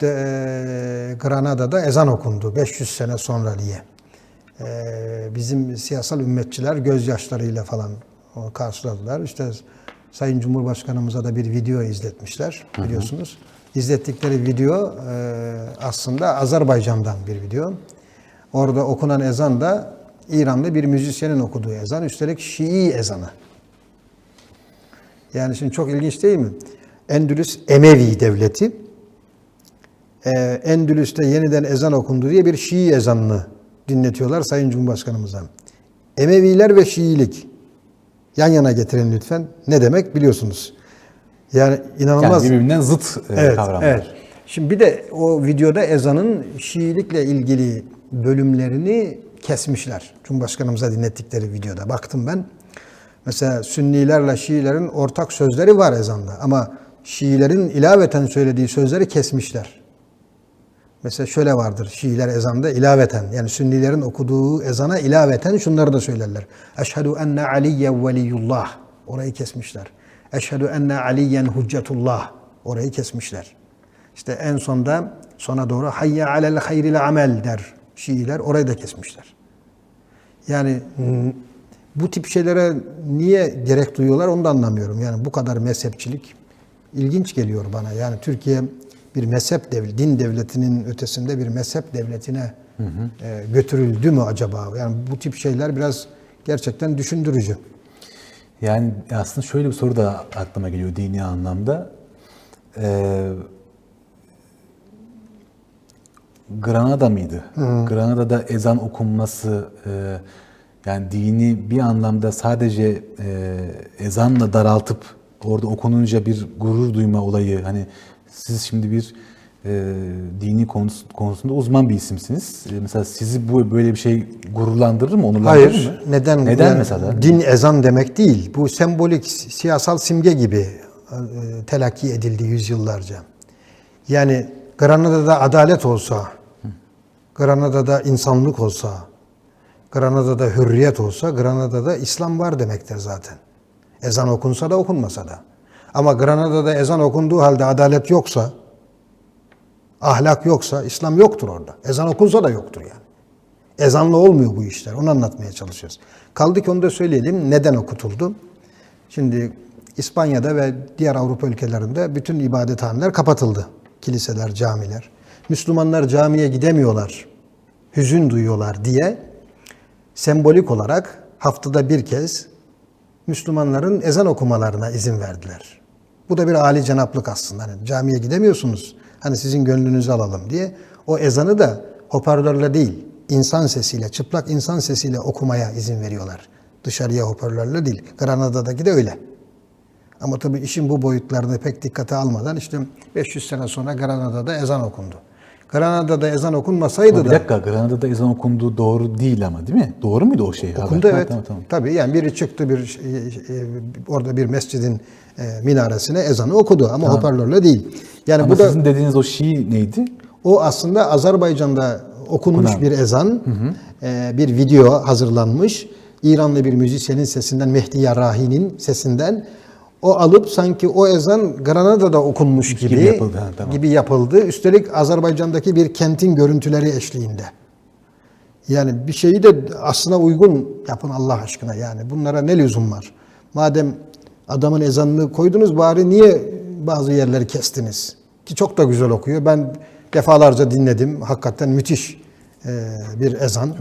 İşte eee, Granada'da ezan okundu 500 sene sonra diye. Eee, bizim siyasal ümmetçiler gözyaşlarıyla falan karşıladılar. İşte Sayın Cumhurbaşkanımıza da bir video izletmişler biliyorsunuz. İzlettikleri video eee, aslında Azerbaycan'dan bir video. Orada okunan ezan da İranlı bir müzisyenin okuduğu ezan. Üstelik Şii ezanı. Yani şimdi çok ilginç değil mi? Endülüs Emevi devleti e, Endülüs'te yeniden ezan okundu diye bir Şii ezanını dinletiyorlar Sayın Cumhurbaşkanımıza. Emeviler ve Şiilik yan yana getirin lütfen. Ne demek biliyorsunuz. Yani inanılmaz. Yani birbirinden zıt e, Evet, kavramlar. evet. Şimdi bir de o videoda ezanın Şiilikle ilgili bölümlerini kesmişler. Cumhurbaşkanımıza dinlettikleri videoda. Baktım ben. Mesela Sünnilerle Şiilerin ortak sözleri var ezanda ama Şiilerin ilaveten söylediği sözleri kesmişler. Mesela şöyle vardır Şiiler ezanda ilaveten yani Sünnilerin okuduğu ezana ilaveten şunları da söylerler. Eşhedü enne Aliye veliyullah. Orayı kesmişler. Eşhedü enne Aliyen hüccetullah. Orayı kesmişler. İşte en sonda sona doğru hayye alel hayril amel der Şiiler. Orayı da kesmişler. Yani bu tip şeylere niye gerek duyuyorlar onu da anlamıyorum. Yani bu kadar mezhepçilik ilginç geliyor bana. Yani Türkiye bir mezhep devleti, din devletinin ötesinde bir mezhep devletine e, götürüldü mü acaba? Yani bu tip şeyler biraz gerçekten düşündürücü. Yani aslında şöyle bir soru da aklıma geliyor dini anlamda. Ee, Granada mıydı? Granada'da ezan okunması e, yani dini bir anlamda sadece e, ezanla daraltıp orada okununca bir gurur duyma olayı hani siz şimdi bir e, dini konusu, konusunda uzman bir isimsiniz. E, mesela sizi bu böyle bir şey gururlandırır mı, onurlandırır Hayır. mı? Neden? Neden Yani mesela? Din ezan demek değil. Bu sembolik siyasal simge gibi e, telakki edildi yüzyıllarca. Yani Granada'da adalet olsa, Granada'da insanlık olsa, Granada'da hürriyet olsa, Granada'da İslam var demektir zaten. Ezan okunsa da okunmasa da. Ama Granada'da ezan okunduğu halde adalet yoksa, ahlak yoksa, İslam yoktur orada. Ezan okunsa da yoktur yani. Ezanla olmuyor bu işler. Onu anlatmaya çalışıyoruz. Kaldı ki onu da söyleyelim. Neden okutuldu? Şimdi İspanya'da ve diğer Avrupa ülkelerinde bütün ibadethaneler kapatıldı. Kiliseler, camiler. Müslümanlar camiye gidemiyorlar, hüzün duyuyorlar diye sembolik olarak haftada bir kez Müslümanların ezan okumalarına izin verdiler. Bu da bir âli cenaplık aslında. Hani camiye gidemiyorsunuz. Hani sizin gönlünüzü alalım diye. O ezanı da hoparlörle değil, insan sesiyle, çıplak insan sesiyle okumaya izin veriyorlar. Dışarıya hoparlörle değil. Granada'daki de öyle. Ama tabii işin bu boyutlarını pek dikkate almadan işte 500 sene sonra Granada'da ezan okundu. Granada'da ezan okunmasaydı Ama bir da dakika Granada'da ezan okunduğu doğru değil ama değil mi? Doğru muydu o şey? Okundu haber? Ha, evet. Tamam, tamam. Tabii yani biri çıktı bir e, orada bir mescidin e, minaresine ezanı okudu ama hoparlörle değil. Yani Ama bu da sizin dediğiniz o Şii neydi? o aslında Azerbaycan'da okunmuş Okunan. bir ezan, e, bir video hazırlanmış. İranlı bir müzisyenin sesinden, Mehdi Yarahi'nin sesinden o alıp sanki o ezan Granada'da okunmuş gibi Gibi yapıldı, ha, tamam. gibi yapıldı. Üstelik Azerbaycan'daki bir kentin görüntüleri eşliğinde. Yani bir şeyi de aslına uygun yapın Allah aşkına yani. Bunlara ne lüzum var? Madem adamın ezanını koydunuz bari niye bazı yerleri kestiniz? Ki çok da güzel okuyor. Ben defalarca dinledim. Hakikaten müthiş e, bir ezan.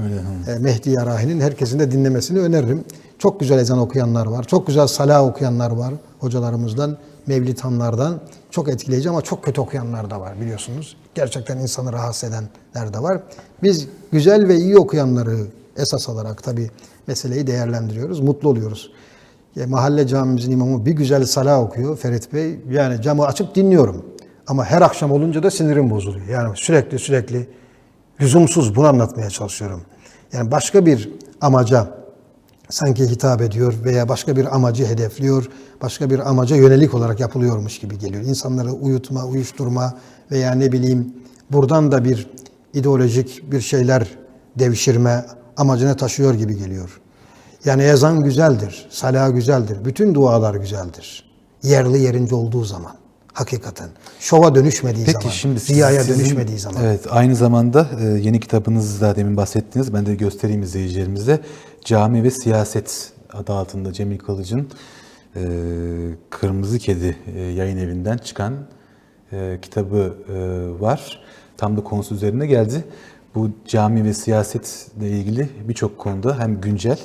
E, Mehdi Yarahi'nin herkesin de dinlemesini öneririm. Çok güzel ezan okuyanlar var. Çok güzel salah okuyanlar var hocalarımızdan, Mevlid Hanlardan. Çok etkileyici ama çok kötü okuyanlar da var biliyorsunuz. Gerçekten insanı rahatsız edenler de var. Biz güzel ve iyi okuyanları esas alarak tabii meseleyi değerlendiriyoruz. Mutlu oluyoruz. E, mahalle camimizin imamı bir güzel salah okuyor Ferit Bey. Yani camı açıp dinliyorum. Ama her akşam olunca da sinirim bozuluyor. Yani sürekli sürekli lüzumsuz bunu anlatmaya çalışıyorum. Yani başka bir amaca sanki hitap ediyor veya başka bir amacı hedefliyor, başka bir amaca yönelik olarak yapılıyormuş gibi geliyor. İnsanları uyutma, uyuşturma veya ne bileyim buradan da bir ideolojik bir şeyler devşirme amacını taşıyor gibi geliyor. Yani ezan güzeldir, salah güzeldir, bütün dualar güzeldir. Yerli yerince olduğu zaman. Hakikaten. Şova dönüşmediği Peki zaman, şimdi riyaya sizin- dönüşmediği zaman. Evet aynı zamanda e, yeni kitabınızda demin bahsettiniz. Ben de göstereyim izleyicilerimize. Cami ve Siyaset adı altında Cemil Kılıç'ın e, Kırmızı Kedi e, yayın evinden çıkan e, kitabı e, var. Tam da konusu üzerine geldi. Bu cami ve siyasetle ilgili birçok konuda hem güncel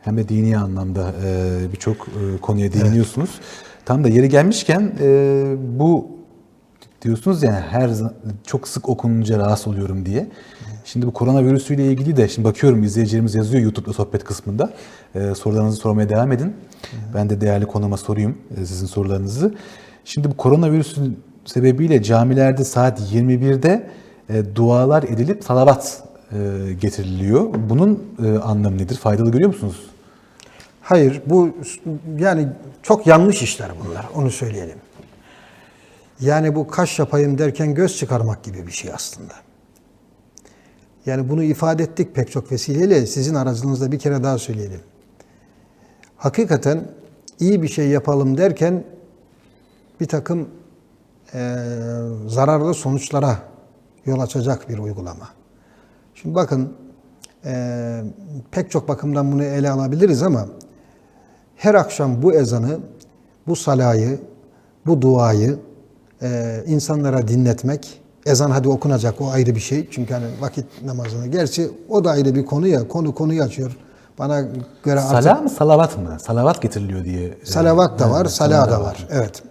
hem de dini anlamda e, birçok e, konuya değiniyorsunuz. Tam da yeri gelmişken e, bu diyorsunuz yani her çok sık okununca rahatsız oluyorum diye. Şimdi bu koronavirüsüyle ilgili de şimdi bakıyorum izleyicilerimiz yazıyor YouTube'da sohbet kısmında. E, sorularınızı sormaya devam edin. Ben de değerli konuma sorayım e, sizin sorularınızı. Şimdi bu koronavirüsün sebebiyle camilerde saat 21'de e, dualar edilip salavat e, getiriliyor. Bunun e, anlamı nedir? Faydalı görüyor musunuz? Hayır, bu yani çok yanlış işler bunlar, onu söyleyelim. Yani bu kaş yapayım derken göz çıkarmak gibi bir şey aslında. Yani bunu ifade ettik pek çok vesileyle, sizin aracınızda bir kere daha söyleyelim. Hakikaten iyi bir şey yapalım derken bir takım eee, zararlı sonuçlara yol açacak bir uygulama. Şimdi bakın eee, pek çok bakımdan bunu ele alabiliriz ama her akşam bu ezanı, bu salayı, bu duayı eee, insanlara dinletmek, ezan hadi okunacak o ayrı bir şey. Çünkü hani vakit namazını. Gerçi o da ayrı bir konu ya. Konu konuyu açıyor. Bana göre artık Sala mı salavat mı? Salavat getiriliyor diye. e, salavat da var, evet, sala da var. Evet.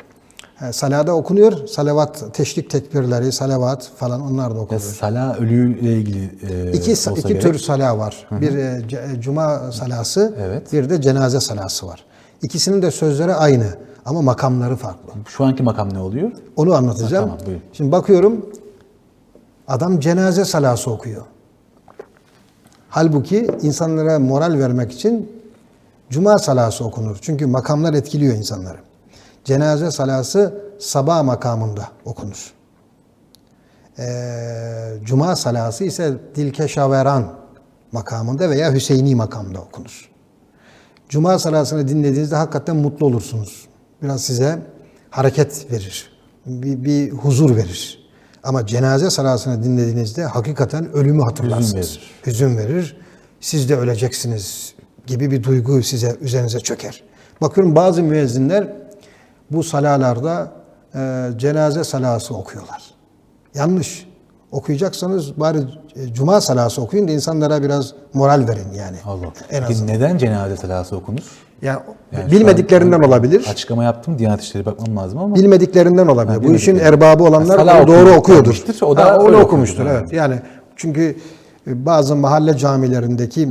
E, Salada okunuyor. Salavat, teşrik tekbirleri, salavat falan onlar da Ya okunuyor. sala ölüyle ilgili e, İki, iki gerek. tür sala var. Bir e, ce- cuma salası, Evet. bir de cenaze salası var. İkisinin de sözleri aynı ama makamları farklı. Şu anki makam ne oluyor? Onu anlatacağım. Ha, tamam. Şimdi bakıyorum adam cenaze salası okuyor. Halbuki insanlara moral vermek için cuma salası okunur. Çünkü makamlar etkiliyor insanları. Cenaze salası sabah makamında okunur. Ee, cuma salası ise Dilkeşaveran makamında veya Hüseyini makamda okunur. Cuma salasını dinlediğinizde hakikaten mutlu olursunuz. Biraz size hareket verir. Bir, bir huzur verir. Ama cenaze salasını dinlediğinizde hakikaten ölümü hatırlarsınız. verir. Hüzün verir. Siz de öleceksiniz gibi bir duygu size üzerinize çöker. Bakıyorum bazı müezzinler bu salalarda e, cenaze salası okuyorlar. Yanlış. Okuyacaksanız bari e, cuma salası okuyun da insanlara biraz moral verin yani. Allah. En Peki azından. neden cenaze salası okunur? Yani, Yani bilmediklerinden an- olabilir. Açıklama yaptım. Diyanet İşleri bakmam lazım ama. Bilmediklerinden olabilir. Ha, Bu işin erbabı olanlar onu doğru okuyordur. o da Ha, onu okumuştur. okumuştur, Evet. Yani çünkü e, bazı mahalle camilerindeki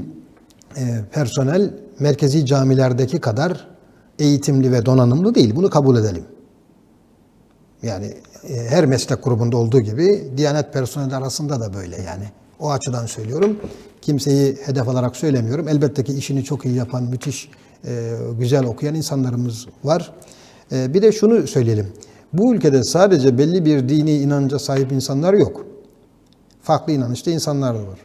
e, personel merkezi camilerdeki kadar eğitimli ve donanımlı değil. Bunu kabul edelim. Yani e, her meslek grubunda olduğu gibi Diyanet personeli arasında da böyle yani. O açıdan söylüyorum. Kimseyi hedef alarak söylemiyorum. Elbette ki işini çok iyi yapan, müthiş, e, güzel okuyan insanlarımız var. E, bir de şunu söyleyelim. Bu ülkede sadece belli bir dini inanca sahip insanlar yok. Farklı inanışta insanlar da var.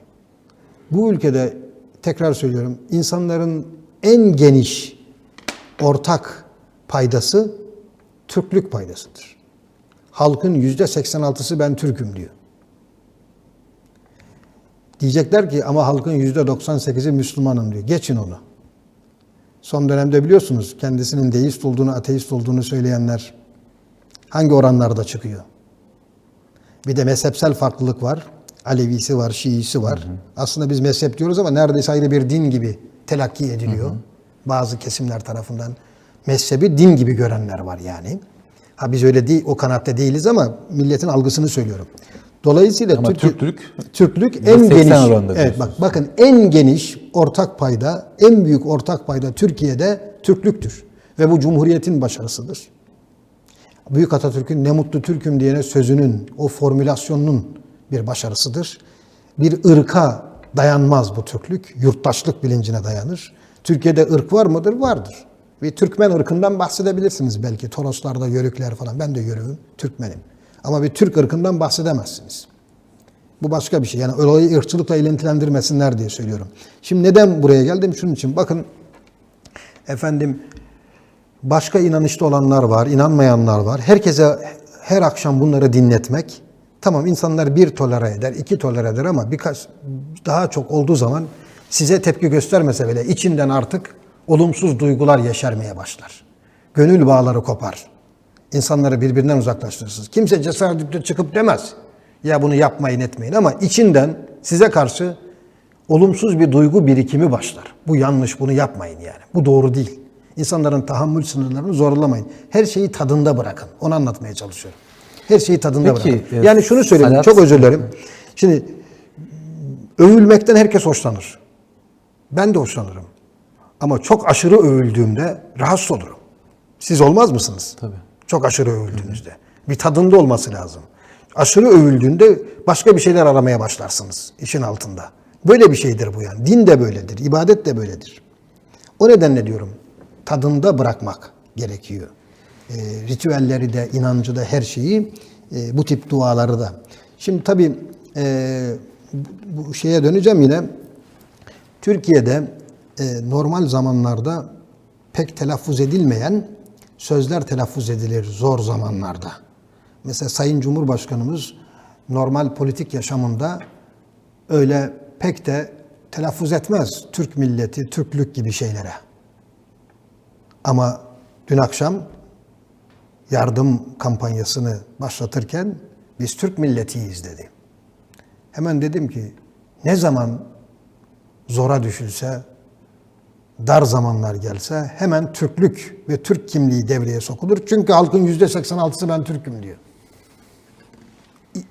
Bu ülkede tekrar söylüyorum insanların en geniş ortak paydası Türklük paydasıdır. Halkın yüzde 86'sı ben Türk'üm diyor. Diyecekler ki ama halkın yüzde 98'i Müslümanım diyor. Geçin onu. Son dönemde biliyorsunuz kendisinin deist olduğunu, ateist olduğunu söyleyenler hangi oranlarda çıkıyor? Bir de mezhepsel farklılık var. Alevisi var, Şiisi var. Aslında biz mezhep diyoruz ama neredeyse ayrı bir din gibi telakki ediliyor. Bazı kesimler tarafından. Mezhebi din gibi görenler var yani. Ha biz öyle değil, o kanatta değiliz ama milletin algısını söylüyorum. Dolayısıyla Ama Türkiye- Türklük Türklük en 80 geniş. Evet bak bakın en geniş ortak payda, en büyük ortak payda Türkiye'de Türklüktür ve bu cumhuriyetin başarısıdır. Büyük Atatürk'ün ne mutlu Türk'üm diyene sözünün, o formülasyonunun bir başarısıdır. Bir ırka dayanmaz bu Türklük, yurttaşlık bilincine dayanır. Türkiye'de ırk var mıdır? Vardır. Bir Türkmen ırkından bahsedebilirsiniz belki. Toroslarda Yörükler falan. Ben de Yörüğüm, Türkmenim. Ama bir Türk ırkından bahsedemezsiniz. Bu başka bir şey. Yani olayı ırkçılıkla ilintilendirmesinler diye söylüyorum. Şimdi neden buraya geldim? Şunun için. Bakın efendim Başka inanışta olanlar var, inanmayanlar var. Herkese her akşam bunları dinletmek. Tamam insanlar bir tolere eder, iki tolere eder ama birkaç daha çok olduğu zaman size tepki göstermese bile içinden artık olumsuz duygular yeşermeye başlar. Gönül bağları kopar. İnsanları birbirinden uzaklaştırırsınız. Kimse cesaret edip de çıkıp demez. Ya bunu yapmayın etmeyin ama içinden size karşı olumsuz bir duygu birikimi başlar. Bu yanlış, bunu yapmayın yani. Bu doğru değil. İnsanların tahammül sınırlarını zorlamayın. Her şeyi tadında bırakın. Onu anlatmaya çalışıyorum. Her şeyi tadında Peki, bırakın. e, Yani şunu söyleyeyim, Salat- çok özür dilerim. Şimdi övülmekten herkes hoşlanır. Ben de hoşlanırım. Ama çok aşırı övüldüğümde rahatsız olurum. Siz olmaz mısınız? Tabii. Çok aşırı övüldüğünüzde. Bir tadında olması lazım. Aşırı övüldüğünde başka bir şeyler aramaya başlarsınız işin altında. Böyle bir şeydir bu yani. Din de böyledir, ibadet de böyledir. O nedenle diyorum tadında bırakmak gerekiyor. E, ritüelleri de, inancı da, her şeyi, e, bu tip duaları da. Şimdi tabii e, bu bu şeye döneceğim yine. Türkiye'de e, normal zamanlarda pek telaffuz edilmeyen sözler telaffuz edilir zor zamanlarda. Mesela Sayın Cumhurbaşkanımız normal politik yaşamında öyle pek de telaffuz etmez Türk milleti, Türklük gibi şeylere. Ama dün akşam yardım kampanyasını başlatırken biz Türk milletiyiz dedi. Hemen dedim ki ne zaman zora düşülse, dar zamanlar gelse hemen Türklük ve Türk kimliği devreye sokulur. Çünkü halkın yüzde 86'sı ben Türk'üm diyor.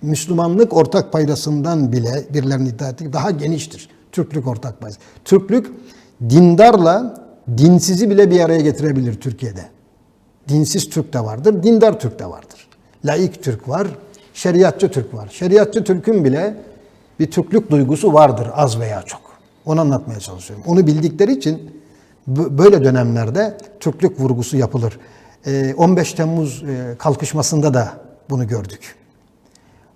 Müslümanlık ortak paydasından bile birilerinin iddia ettiği daha geniştir. Türklük ortak paydası. Türklük dindarla dinsizi bile bir araya getirebilir Türkiye'de. Dinsiz Türk de vardır, dindar Türk de vardır. Laik Türk var, şeriatçı Türk var. Şeriatçı Türk'ün bile bir Türklük duygusu vardır az veya çok. Onu anlatmaya çalışıyorum. Onu bildikleri için böyle dönemlerde Türklük vurgusu yapılır. Ee, 15 Temmuz e, kalkışmasında da bunu gördük.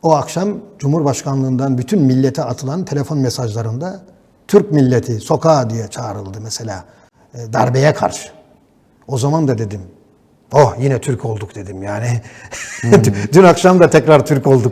O akşam Cumhurbaşkanlığından bütün millete atılan telefon mesajlarında Türk milleti sokağa diye çağrıldı mesela e, darbeye karşı. O zaman da dedim oh yine Türk olduk dedim yani. Dün akşam da tekrar Türk olduk.